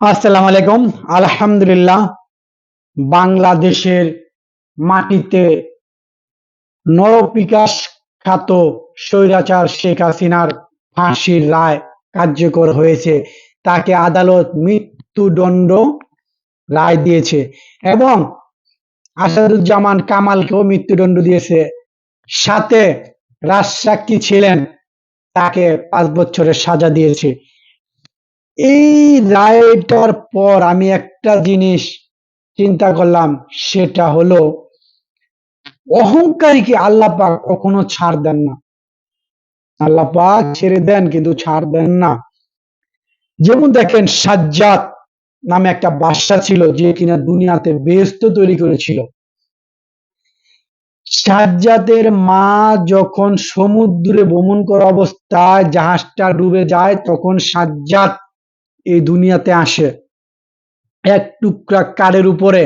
আসসালামু আলাইকুম আলহামদুলিল্লাহ, বাংলাদেশের মাটিতে নরপিকাশ খ্যাত স্বৈরাচার শেখ হাসিনার ফাঁসির রায় কার্যকর হয়েছে। তাকে আদালত মৃত্যুদণ্ড রায় দিয়েছে এবং আসাদুজ্জামান কামালকেও মৃত্যুদণ্ড দিয়েছে। সাথে রাজসাক্ষী ছিলেন, তাকে পাঁচ বছরের সাজা দিয়েছে। এই রায়টার পর আমি একটা জিনিস চিন্তা করলাম, সেটা হলো অহংকারীকে আল্লাহ পাক কখনো ছাড় দেন না। আল্লাহ ছেড়ে দেন কিন্তু ছাড় দেন না। যেমন দেখেন সাজ্জাদ নামে একটা বাদশা ছিল যে কিনা দুনিয়াতে বেস্ত তৈরি করেছিল। সাজ্জাদের মা যখন সমুদ্রে ভ্রমণ করা অবস্থায় জাহাজটা ডুবে যায়, তখন সাজ্জাদ এই দুনিয়াতে আসে। এক টুকরা কারের উপরে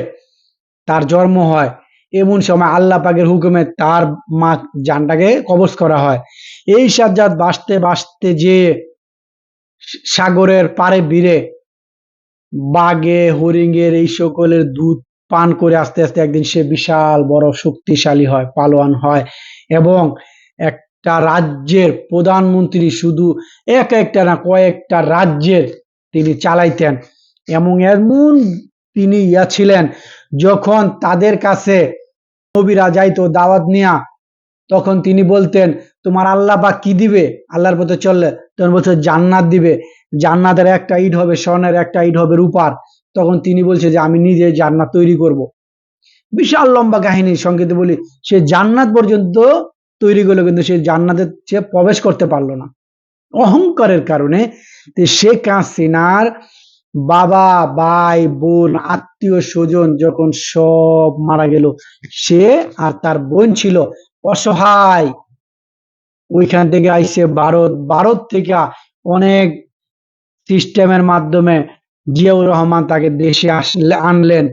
তার জন্ম হয়। এমন সময় আল্লাহ পাকের হুকুমে তার মা জানটাকে কবজ করা হয়। এই সাজ্জাদ বাঁচতে বাঁচতে যে সাগরের পারে ভিড়ে বাঘে হরিঙ্গের এই সকলের দুধ পান করে আস্তে আস্তে একদিন সে বিশাল বড় শক্তিশালী হয়, পালোয়ান হয় এবং একটা রাজ্যের প্রধানমন্ত্রী শুধু এক একটা না, কয়েকটা রাজ্যের তিনি চালাইতেন। এবং এমন তিনি ইয়া ছিলেন, যখন তাদের কাছে নবীরা যাইতো দাওয়াত নিয়া, তখন তিনি বলতেন, তোমার আল্লাহ বা কি দিবে? আল্লাহর পথে চললে তখন বলছে জান্নাত দিবে। জান্নাতের একটা ইট হবে, স্বর্ণের একটা ইট হবে, রূপার। তখন তিনি বলছে যে, আমি নিজে জান্নাত তৈরি করব। বিশাল লম্বা কাহিনী সংকেতে বলি, সে জান্নাত পর্যন্ত তৈরি করল কিন্তু সে জান্নাতের সে প্রবেশ করতে পারল না। অহংকারের কারণে শেখ হাসিনার বাবা, ভাই, বোন, আত্মীয় স্বজন যখন সব মারা গেল, সে আর তার বোন ছিল অসহায়। ওইখান থেকে আইসে ভারত ভারত থেকে অনেক সিস্টেমের মাধ্যমে জিয়াউর রহমান তাকে দেশে আসলে, আনলেন।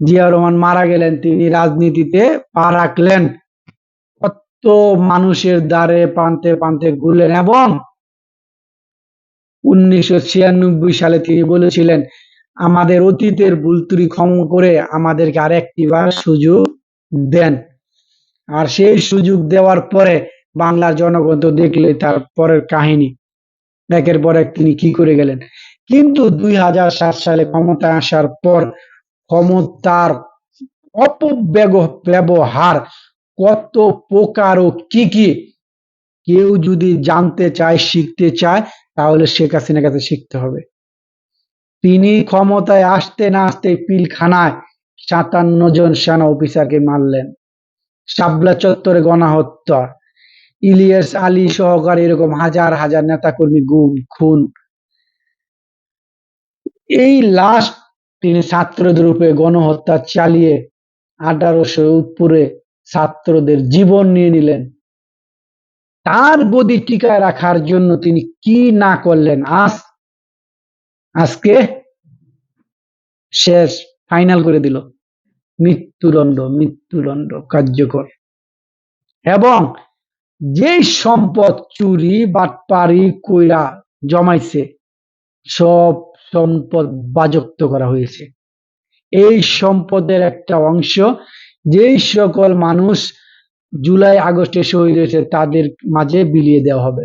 জিয়াউর রহমান মারা গেলেন, তিনি রাজনীতিতে পা রাখলেন। কত মানুষের দ্বারে পান্তে পান্তে ঘুরলেন এবং উনিশশো সালে তিনি বলেছিলেন, আমাদের অতীতের ভুল ত্রুটি করে আমাদেরকে আর একটিবার সুযোগ দেন। আর সেই সুযোগ দেওয়ার পরে বাংলার জনগণ তো দেখলে তার পরের কাহিনী। একের পর এক তিনি কি করে গেলেন? কিন্তু দুই হাজার সাত সালে ক্ষমতায় আসার পর ক্ষমতার অপব্যবহার কত প্রকার ও কি কি কেউ যদি জানতে চায়, শিখতে চায়, তাহলে শেখ হাসিনার কাছে শিখতে হবে। তিনি ক্ষমতায় আসতে না আসতে পিলখানায় সাতান্ন জন সেনা অফিসারকে মারলেন। সাবলা চত্বরে গণহত্যা। ইলিয়াস আলী সহকারে এরকম হাজার হাজার নেতাকর্মী গুম, খুন। এই লাস্ট তিনি ছাত্রদের উপরে গণহত্যা চালিয়ে আঠারোশো উপরে ছাত্রদের জীবন নিয়ে নিলেন। তার গদি টিকায় রাখার জন্য তিনি কি না করলেন, আজ, আজকে শেষ ফাইনাল করে দিল। মৃত্যুদণ্ড মৃত্যুদণ্ড কার্যকর। এবং যে সম্পদ চুরি, বাটপারি, কইরা জমাইছে, সব সম্পদ বাজপ্ত করা হয়েছে। এই সম্পদের একটা অংশ যেই সকল মানুষ জুলাই, আগস্টে শহীদ হয়েছে, তাদের মাঝে বিলিয়ে দেওয়া হবে।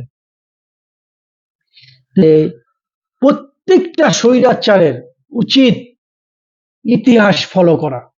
প্রত্যেকটা স্বৈরাচারের উচিত ইতিহাস ফলো করা।